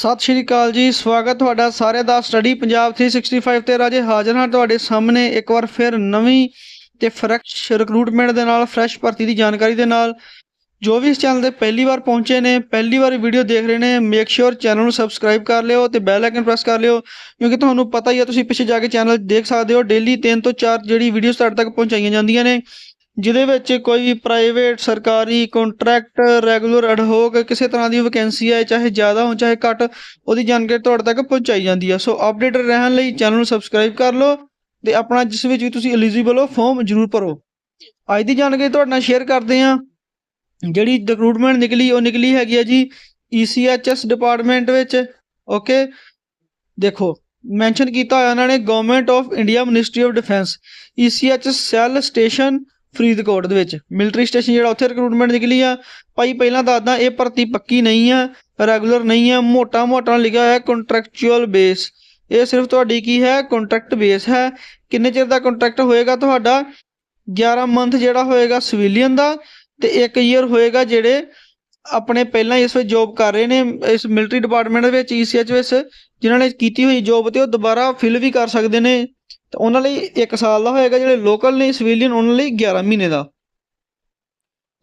ਸਤਿ ਸ਼੍ਰੀ ਅਕਾਲ ਜੀ, ਸਵਾਗਤ ਤੁਹਾਡਾ ਸਾਰਿਆਂ ਦਾ ਸਟੱਡੀ ਪੰਜਾਬ 365 ਤੇ ਰਾਜੇ ਹਾਜ਼ਰ ਹਾਂ ਤੁਹਾਡੇ ਸਾਹਮਣੇ ਇੱਕ ਵਾਰ ਫਿਰ ਨਵੀਂ ਤੇ ਫਰੈਸ਼ ਰਿਕਰੂਟਮੈਂਟ ਦੇ ਨਾਲ ਫਰੈਸ਼ ਭਰਤੀ ਦੀ ਜਾਣਕਾਰੀ ਦੇ ਨਾਲ। ਜੋ ਵੀ ਇਸ ਚੈਨਲ ਤੇ ਪਹਿਲੀ ਵਾਰ ਪਹੁੰਚੇ ਨੇ, ਪਹਿਲੀ ਵਾਰ ਵੀਡੀਓ ਦੇਖ ਰਹੇ ਨੇ ਮੇਕ ਸ਼ੋਰ ਚੈਨਲ ਨੂੰ ਸਬਸਕ੍ਰਾਈਬ ਕਰ ਲਿਓ ਤੇ ਬੈਲ ਆਈਕਨ ਪ੍ਰੈਸ ਕਰ ਲਿਓ, ਕਿਉਂਕਿ ਤੁਹਾਨੂੰ ਪਤਾ ਹੀ ਹੈ ਤੁਸੀਂ ਪਿੱਛੇ ਜਾ ਕੇ ਚੈਨਲ ਦੇਖ ਸਕਦੇ ਹੋ। ਡੇਲੀ 3 ਤੋਂ 4 ਜਿਹੜੀ ਵੀਡੀਓਜ਼ ਤੁਹਾਡੇ ਤੱਕ ਪਹੁੰਚਾਈਆਂ ਜਾਂਦੀਆਂ ਨੇ। ਜਿਹਦੇ ਵਿੱਚ ਕੋਈ ਪ੍ਰਾਈਵੇਟ ਸਰਕਾਰੀ ਕੰਟਰੈਕਟ ਰੈਗੂਲਰ ਐਡਹੋਕ ਕਿਸੇ ਤਰ੍ਹਾਂ ਦੀ ਵੈਕੈਂਸੀ ਹੈ ਚਾਹੇ ਜ਼ਿਆਦਾ ਹੋ ਚਾਹੇ ਘੱਟ, ਉਹਦੀ ਜਾਣਕਾਰੀ ਤੁਹਾਡੇ ਤੱਕ ਪਹੁੰਚਾਈ ਜਾਂਦੀ ਹੈ ਸੋ ਅਪਡੇਟ ਰਹਿਣ ਲਈ ਚੈਨਲ ਨੂੰ ਸਬਸਕ੍ਰਾਈਬ ਕਰ ਲਓ ਤੇ ਆਪਣਾ ਜਿਸ ਵਿੱਚ ਵੀ ਤੁਸੀਂ ਐਲੀਜੀਬਲ ਹੋ ਫਾਰਮ ਜ਼ਰੂਰ ਭਰੋ। ਅੱਜ ਦੀ ਜਾਣਕਾਰੀ ਤੁਹਾਡੇ ਨਾਲ ਸ਼ੇਅਰ ਕਰਦੇ ਹਾਂ। ਜਿਹੜੀ ਰਿਕਰੂਟਮੈਂਟ ਨਿਕਲੀ, ਉਹ ਨਿਕਲੀ ਹੈਗੀ ਹੈ ਜੀ E ECHS ਡਿਪਾਰਟਮੈਂਟ ਵਿੱਚ। ਓਕੇ ਦੇਖੋ ਮੈਂਸ਼ਨ ਕੀਤਾ ਹੋਇਆ ਉਹਨਾਂ ਨੇ government of India ministry of defence ECHS cell station Faridkot ਦੇ ਵਿੱਚ। ਮਿਲਟਰੀ ਸਟੇਸ਼ਨ ਜਿਹੜਾ ਉੱਥੇ ਰਿਕਰੂਟਮੈਂਟ ਨਿਕਲੀ ਆ। ਭਾਈ, ਪਹਿਲਾਂ ਦੱਸਦਾ ਇਹ ਭਰਤੀ ਪੱਕੀ ਨਹੀਂ ਆ ਰੈਗੂਲਰ ਨਹੀਂ ਆ, ਮੋਟਾ ਮੋਟਾ ਲਿਖਿਆ ਹੋਇਆ ਕੰਟਰੈਕਚੁਅਲ ਬੇਸ ਇਹ ਸਿਰਫ ਤੁਹਾਡੀ ਕੀ ਹੈ? ਕੰਟਰੈਕਟ ਬੇਸ ਹੈ। ਕਿੰਨੇ ਚਿਰ ਦਾ ਕੰਟਰੈਕਟ ਹੋਏਗਾ ਤੁਹਾਡਾ? 11 ਮੰਥ ਜਿਹੜਾ ਹੋਏਗਾ ਸਿਵਿਲੀਅਨ ਦਾ ਤੇ 1 ਈਅਰ ਹੋਏਗਾ ਜਿਹੜੇ ਆਪਣੇ ਪਹਿਲਾਂ ਇਸ ਵਿੱਚ ਜੌਬ ਕਰ ਰਹੇ ਨੇ, ਇਸ ਮਿਲਟਰੀ ਡਿਪਾਰਟਮੈਂਟ ਦੇ ਵਿੱਚ ECH ਵਿੱਚ, ਜਿਨ੍ਹਾਂ ਨੇ ਕੀਤੀ ਹੋਈ ਜੌਬ ਤੇ ਉਹ ਦੁਬਾਰਾ ਫਿਲ ਵੀ ਕਰ ਸਕਦੇ ਨੇ। ਤੇ ਉਹਨਾਂ ਲਈ 1 ਸਾਲ ਦਾ ਹੋਏਗਾ ਜਿਹੜੇ ਲੋਕਲ ਨੇ ਸਿਵਿਲੀਅਨ ਉਹਨਾਂ ਲਈ 11 ਮਹੀਨੇ ਦਾ।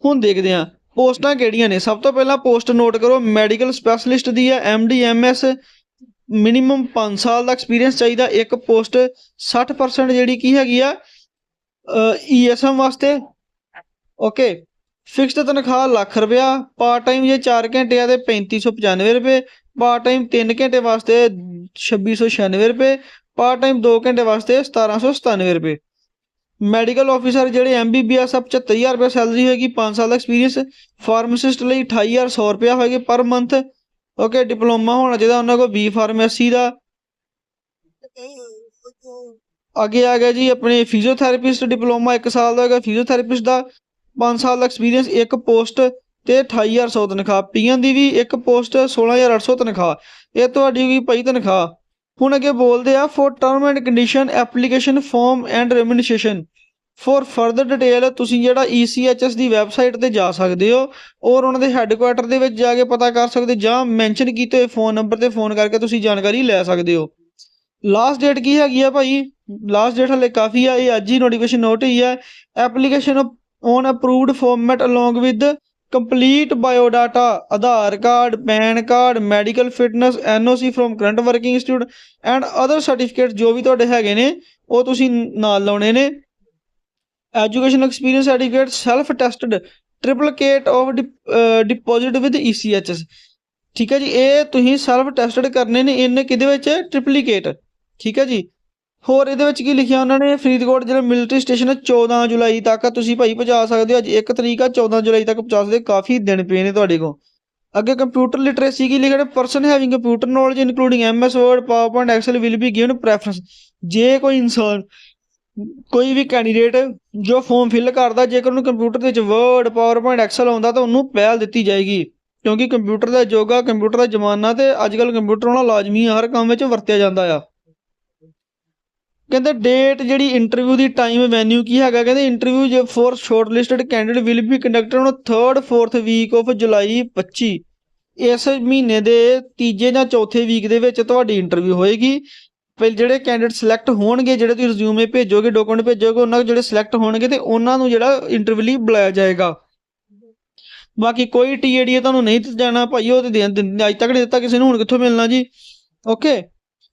ਹੁਣ ਦੇਖਦੇ ਹਾਂ, ਪੋਸਟਾਂ ਕਿਹੜੀਆਂ ਨੇ? ਸਭ ਤੋਂ ਪਹਿਲਾਂ ਪੋਸਟ ਨੋਟ ਕਰੋ ਮੈਡੀਕਲ ਸਪੈਸ਼ਲਿਸਟ ਦੀ ਹੈ ਡੀ ਐਸ ਮਿਨੀਮਮ 5 ਸਾਲ ਦਾ ਐਕਸਪੀਰੀਅੰਸ ਚਾਹੀਦਾ। ਇੱਕ ਪੋਸਟ 60% ਜਿਹੜੀ ਕੀ ਹੈਗੀ ਆ ਈਐਸਐਮ ਵਾਸਤੇ। ਓਕੇ ਫਿਕਸਡ ਤਨਖਾਹ ਲੱਖ ਰੁਪਇਆ ਪਾਰਟ ਟਾਈਮ ਜੇ 4 ਘੰਟੇ ਆ ਤੇ 3595 ਰੁਪਏ ਪਾਰਟ ਟਾਈਮ 3 ਘੰਟੇ ਵਾਸਤੇ 2696 ਰੁਪਏ ਪਾਰਟ ਟਾਈਮ 2 ਘੰਟੇ ਵਾਸਤੇ 1797 ਰੁਪਏ। ਮੈਡੀਕਲ ਆਫੀਸਰ ਜਿਹੜੇ ਐਮਬੀਬੀਐਸ ਸਭ 75000 ਰੁਪਏ ਸੈਲਰੀ ਹੋਏਗੀ 5 ਸਾਲ ਦਾ ਐਕਸਪੀਰੀਅੰਸ ਫਾਰਮਾਸਿਸਟ ਲਈ 28100 ਰੁਪਏ ਹੋਏਗੀ ਪਰ ਮੰਥ ਓਕੇ ਡਿਪਲੋਮਾ ਹੋਣਾ ਚਾਹੀਦਾ ਉਹਨਾਂ ਕੋਲ ਬੀ ਫਾਰਮੇਸੀ ਦਾ। ਅੱਗੇ ਆ ਗਿਆ ਜੀ ਆਪਣੇ ਫਿਜ਼ੀਓਥੈਰੇਪਿਸਟ ਡਿਪਲੋਮਾ 1 ਸਾਲ ਦਾ ਹੋਏਗਾ ਫਿਜ਼ੀਓਥੈਰੇਪਿਸਟ ਦਾ। 5 ਸਾਲ ਦਾ ਐਕਸਪੀਰੀਅੰਸ ਇੱਕ ਪੋਸਟ ਤੇ 28100 ਤਨਖਾਹ। ਪੀਐਨ ਦੀ ਵੀ ਇੱਕ ਪੋਸਟ 16800 ਤਨਖਾਹ। ਇਹ ਤੁਹਾਡੀ ਵੀ ਪਈ ਤਨਖਾਹ। ਹੁਣ ਅੱਗੇ ਬੋਲਦੇ ਆ for term and condition application form and remuneration for further detail ਤੁਸੀਂ ਜਿਹੜਾ ECHS ਦੀ ਵੈਬਸਾਈਟ ਤੇ ਜਾ ਸਕਦੇ ਹੋ ਔਰ ਉਹਨਾਂ ਦੇ ਹੈੱਡਕੁਆਟਰ ਦੇ ਵਿੱਚ ਜਾ ਕੇ ਪਤਾ ਕਰ ਸਕਦੇ, ਜਾਂ ਮੈਂਸ਼ਨ ਕੀਤੇ ਹੋਏ ਫੋਨ ਨੰਬਰ ਤੇ ਫੋਨ ਕਰਕੇ ਤੁਸੀਂ ਜਾਣਕਾਰੀ ਲੈ ਸਕਦੇ ਹੋ। ਲਾਸਟ ਡੇਟ ਕੀ ਹੈਗੀ ਆ ਭਾਈ? ਲਾਸਟ ਡੇਟ ਹਲੇ ਕਾਫੀ ਆ, ਇਹ ਅੱਜ ਹੀ ਨੋਟੀਫਿਕੇਸ਼ਨ ਨੋਟ ਹੋਈ ਹੈ application on approved format along with complete biodata Aadhaar card PAN card medical fitness NOC from current working institute and other certificate ਜੋ ਵੀ ਤੁਹਾਡੇ ਹੈਗੇ ਨੇ, ਉਹ ਤੁਸੀਂ ਨਾਲ ਲਾਉਣੇ ਨੇ। Education experience certificate self attested triplicate of deposit with ECHS ਠੀਕ ਹੈ ਜੀ, ਇਹ ਤੁਸੀਂ ਸੈਲਫ ਟੈਸਟਡ ਕਰਨੇ ਨੇ, ਇਹਨੇ ਕਿਹਦੇ ਵਿੱਚ? ਟ੍ਰਿਪਲੀਕੇਟ ਠੀਕ ਹੈ ਜੀ ਹੋਰ ਇਹਦੇ ਵਿੱਚ ਕੀ ਲਿਖਿਆ ਉਹਨਾਂ ਨੇ? ਫਰੀਦਕੋਟ ਜਿਹੜਾ ਮਿਲਟਰੀ ਸਟੇਸ਼ਨ ਹੈ 14 ਜੁਲਾਈ ਤੱਕ ਤੁਸੀਂ ਭਾਈ ਪਹੁੰਚਾ ਸਕਦੇ ਹੋ। ਅੱਜ 1 ਤਰੀਕ ਆ 14 ਜੁਲਾਈ ਤੱਕ ਪਹੁੰਚਾ ਸਕਦੇ ਕਾਫੀ ਦਿਨ ਪਏ ਨੇ ਤੁਹਾਡੇ ਕੋਲ। ਅੱਗੇ ਕੰਪਿਊਟਰ ਲਿਟਰੇਸੀ ਕੀ ਲਿਖਿਆ? Person having computer knowledge including MS Word PowerPoint Excel will be given preference ਜੇ ਕੋਈ ਇਨਸਾਨ, ਕੋਈ ਵੀ ਕੈਂਡੀਡੇਟ ਜੋ ਫਾਰਮ ਫਿਲ ਕਰਦਾ, ਜੇਕਰ ਉਹਨੂੰ ਕੰਪਿਊਟਰ ਦੇ ਵਿੱਚ ਵਰਡ ਪਾਵਰਪੁਆਇੰਟ ਐਕਸਲ ਆਉਂਦਾ, ਤਾਂ ਉਹਨੂੰ ਪਹਿਲ ਦਿੱਤੀ ਜਾਏਗੀ। ਕਿਉਂਕਿ ਕੰਪਿਊਟਰ ਦਾ ਯੁੱਗ ਆ ਕੰਪਿਊਟਰ ਦਾ ਜ਼ਮਾਨਾ ਤੇ ਅੱਜ ਕੱਲ ਕੰਪਿਊਟਰ ਹੋਣਾ ਲਾਜ਼ਮੀ ਆ, ਹਰ ਕੰਮ ਵਿੱਚ ਵਰਤਿਆ ਜਾਂਦਾ ਆ। ਕਹਿੰਦੇ ਡੇਟ ਜਿਹੜੀ ਇੰਟਰਵਿਊ ਦੀ ਟਾਈਮ ਵੈਨਿਊ ਕੀ ਹੈਗਾ, ਕਹਿੰਦੇ ਇੰਟਰਵਿਊ ਜੇ for shortlisted candidate will be conducted on 3rd 4th week of July 25 ਇਸ ਮਹੀਨੇ ਦੇ ਤੀਜੇ ਜਾਂ ਚੌਥੇ ਵੀਕ ਦੇ ਵਿੱਚ ਤੁਹਾਡੀ ਇੰਟਰਵਿਊ ਹੋਏਗੀ। ਫਿਰ ਜਿਹੜੇ ਕੈਂਡੀਡੇਟ ਸਿਲੈਕਟ ਹੋਣਗੇ, ਜਿਹੜੇ ਤੁਸੀਂ ਰਿਜ਼ਿਊਮੇ ਭੇਜੋਗੇ ਡਾਕੂਮੈਂਟ ਭੇਜੋਗੇ, ਉਹਨਾਂ ਜਿਹੜੇ ਸਿਲੈਕਟ ਹੋਣਗੇ ਤੇ ਉਹਨਾਂ ਨੂੰ ਜਿਹੜਾ ਇੰਟਰਵਿਊ ਲਈ ਬੁਲਾਇਆ ਜਾਏਗਾ। ਬਾਕੀ ਕੋਈ ਟੀਏਡੀ ਤੁਹਾਨੂੰ ਨਹੀਂ ਦਿੱਤਾ ਜਾਣਾ ਭਾਈ, ਉਹ ਤੇ ਦੇ- ਦੇ- ਅੱਜ ਤੱਕ ਨਹੀਂ ਦਿੱਤਾ, ਕਿਸੇ ਨੂੰ ਹੁਣ ਕਿੱਥੋਂ ਮਿਲਣਾ ਜੀ? ਓਕੇ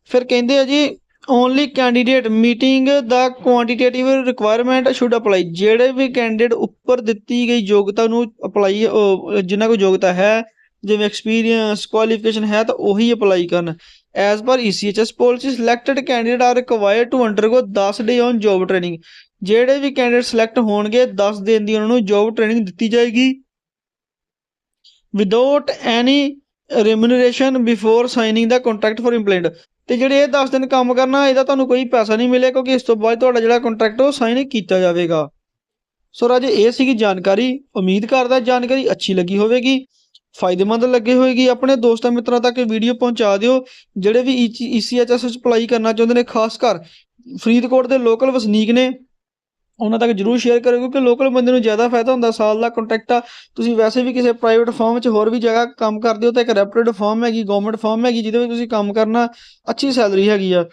ਫਿਰ ਕਹਿੰਦੇ ਆ ਜੀ only candidate meeting the quantitative requirement should apply ਜਿਹੜੇ ਵੀ ਕੈਂਡੀਡੇਟ ਉੱਪਰ ਦਿੱਤੀ ਗਈ ਯੋਗਤਾ ਨੂੰ ਅਪਲਾਈ ਜਿਨ੍ਹਾਂ ਕੋਲ ਯੋਗਤਾ ਹੈ, ਜਿਵੇਂ ਐਕਸਪੀਰੀਅੰਸ ਕੁਆਲੀਫਿਕੇਸ਼ਨ ਹੈ, ਤਾਂ ਉਹੀ ਅਪਲਾਈ ਕਰਨ। As per ECHS policy selected candidate are required to undergo 10 day on job training ਜਿਹੜੇ ਵੀ ਕੈਂਡੀਡੇਟ ਸਿਲੈਕਟ ਹੋਣਗੇ 10 ਦਿਨ ਦੀ ਉਹਨਾਂ ਨੂੰ ਜੌਬ ਟ੍ਰੇਨਿੰਗ ਦਿੱਤੀ ਜਾਏਗੀ। Without any remuneration before signing the contract for employed ਤੇ ਜਿਹੜੇ ਇਹ 10 ਦਿਨ ਕੰਮ ਕਰਨਾ, ਇਹਦਾ ਤੁਹਾਨੂੰ ਕੋਈ ਪੈਸਾ ਨਹੀਂ ਮਿਲੇਗਾ ਕਿਉਂਕਿ ਇਸ ਤੋਂ ਬਾਅਦ ਤੁਹਾਡਾ ਜਿਹੜਾ ਕੰਟਰੈਕਟ ਉਹ ਸਾਈਨ ਕੀਤਾ ਜਾਵੇਗਾ। ਸੋ ਰਾਜੇ, ਇਹ ਸੀਗੀ ਜਾਣਕਾਰੀ। ਉਮੀਦ ਕਰਦਾ ਜਾਣਕਾਰੀ ਅੱਛੀ ਲੱਗੀ ਹੋਵੇਗੀ, ਫਾਇਦੇਮੰਦ ਲੱਗੇ ਹੋਏਗੀ ਆਪਣੇ ਦੋਸਤਾਂ ਮਿੱਤਰਾਂ ਤੱਕ ਇਹ ਵੀਡੀਓ ਪਹੁੰਚਾ ਦਿਓ। ਜਿਹੜੇ ਵੀ ECHS ਵਿੱਚ ਅਪਲਾਈ ਕਰਨਾ ਚਾਹੁੰਦੇ ਨੇ, ਖਾਸ ਕਰ ਫਰੀਦਕੋਟ ਦੇ ਲੋਕਲ ਵਸਨੀਕ ਨੇ ਉਹਨਾਂ ਤੱਕ ਜਰੂਰ ਸ਼ੇਅਰ ਕਰਿਓ, ਕਿਉਂਕਿ ਲੋਕਲ ਬੰਦੇ ਨੂੰ ਜ਼ਿਆਦਾ ਫਾਇਦਾ ਹੁੰਦਾ, ਸਾਲ ਦਾ ਕੰਟੈਕਟ ਆ। ਤੁਸੀਂ ਵੈਸੇ ਵੀ ਕਿਸੇ ਪ੍ਰਾਈਵੇਟ ਫਰਮ 'ਚ ਹੋਰ ਵੀ ਜਗ੍ਹਾ ਕੰਮ ਕਰਦੇ ਹੋ ਤਾਂ ਇੱਕ ਰੈਪੂਟੇਡ ਫਰਮ ਹੈਗੀ ਗਵਰਨਮੈਂਟ ਫਰਮ ਹੈਗੀ, ਜਿਹਦੇ ਵਿੱਚ ਤੁਸੀਂ ਕੰਮ ਕਰਨਾ ਅੱਛੀ ਸੈਲਰੀ ਹੈਗੀ ਆ।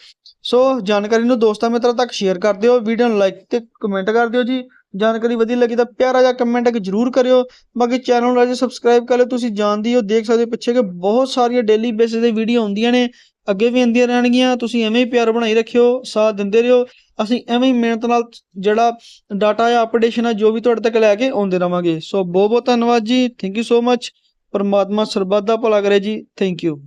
ਸੋ ਜਾਣਕਾਰੀ ਨੂੰ ਦੋਸਤਾਂ ਮਿੱਤਰਾਂ ਤੱਕ ਸ਼ੇਅਰ ਕਰ ਦਿਓ ਵੀਡੀਓ ਨੂੰ ਲਾਈਕ ਤੇ ਕਮੈਂਟ ਕਰ ਦਿਓ ਜੀ। ਜਾਣਕਾਰੀ ਵਧੀਆ ਲੱਗੀ ਤਾਂ ਪਿਆਰਾ ਜਿਹਾ ਕਮੈਂਟ ਇੱਕ ਜਰੂਰ ਕਰਿਓ। ਬਾਕੀ ਚੈਨਲ ਨੂੰ ਅਜੇ ਸਬਸਕ੍ਰਾਈਬ ਕਰ ਲਿਓ, ਤੁਸੀਂ ਜਾਣਦੇ ਹੋ ਦੇਖ ਸਕਦੇ ਹੋ ਪਿੱਛੇ ਕਿ ਬਹੁਤ ਸਾਰੀਆਂ ਡੇਲੀ ਬੇਸਿਸ ਤੇ ਵੀਡੀਓ ਆਉਂਦੀਆਂ ਨੇ। ਅੱਗੇ ਵੀ ਆਉਂਦੀਆਂ ਰਹਿਣਗੀਆਂ, ਤੁਸੀਂ ਐਵੇਂ ਹੀ ਪਿਆਰ ਬਣਾਈ ਰੱਖਿਓ, ਸਾਥ ਦਿੰਦੇ ਰਹੋ। ਅਸੀਂ ਐਵੇਂ ਹੀ ਮਿਹਨਤ ਨਾਲ ਜਿਹੜਾ ਡਾਟਾ ਜਾਂ ਅਪਡੇਸ਼ਨ ਆ ਜੋ ਵੀ ਤੁਹਾਡੇ ਤੱਕ ਲੈ ਕੇ ਆਉਂਦੇ ਰਵਾਂਗੇ। ਸੋ ਬਹੁਤ ਬਹੁਤ ਧੰਨਵਾਦ ਜੀ। ਥੈਂਕ ਯੂ ਸੋ ਮਚ ਪਰਮਾਤਮਾ ਸਰਬੱਤ ਦਾ ਭਲਾ ਕਰੇ ਜੀ। Thank you